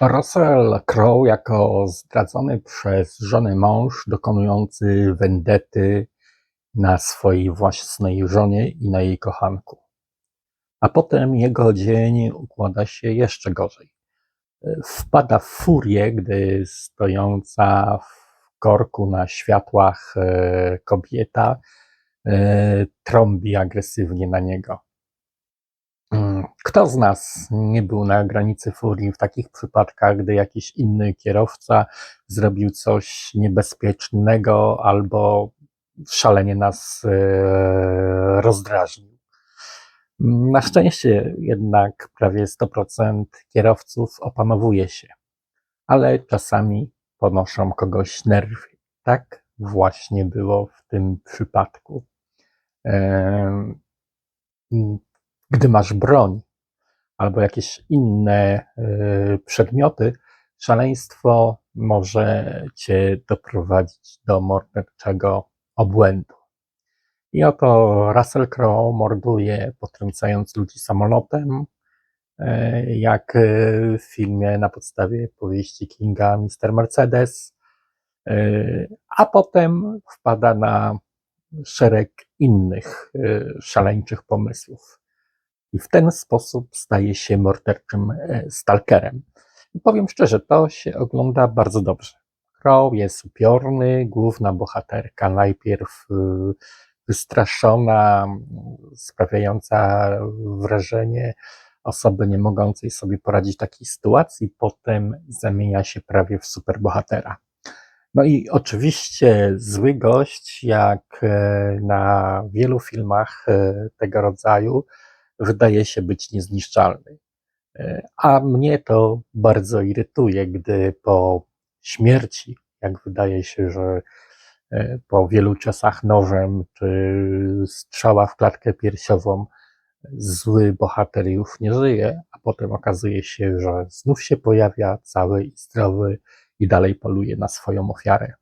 Russell Crowe jako zdradzony przez żonę mąż dokonujący wendety na swojej własnej żonie i na jej kochanku. A potem jego dzień układa się jeszcze gorzej. Wpada w furię, gdy stojąca w korku na światłach e, kobieta e, trąbi agresywnie na niego. Kto z nas nie był na granicy furii w takich przypadkach, gdy jakiś inny kierowca zrobił coś niebezpiecznego albo szalenie nas e, rozdrażnił? Na szczęście jednak prawie 100% kierowców opanowuje się, ale czasami ponoszą kogoś nerwy. Tak właśnie było w tym przypadku. Em, Gdy masz broń albo jakieś inne e, przedmioty, szaleństwo może cię doprowadzić do morderczego obłędu. I oto Russell Crowe morduje, potrącając ludzi samolotem, e, jak e, w filmie na podstawie powieści Kinga Mr. Mercedes, a potem wpada na szereg innych szaleńczych pomysłów. I w ten sposób staje się morderczym e, stalkerem. I powiem szczerze, to się ogląda bardzo dobrze. Crow jest upiorny, główna bohaterka najpierw e, wystraszona, sprawiająca wrażenie osoby nie mogącej sobie poradzić w takiej sytuacji, potem zamienia się prawie w superbohatera. No i oczywiście zły gość, jak e, na wielu filmach e, tego rodzaju, wydaje się być niezniszczalny. E, A mnie to bardzo irytuje, gdy po śmierci, jak wydaje się, że e, po wielu ciosach nożem czy strzała w klatkę piersiową, zły bohater już nie żyje, a potem okazuje się, że znów się pojawia cały i zdrowy i dalej poluje na swoją ofiarę.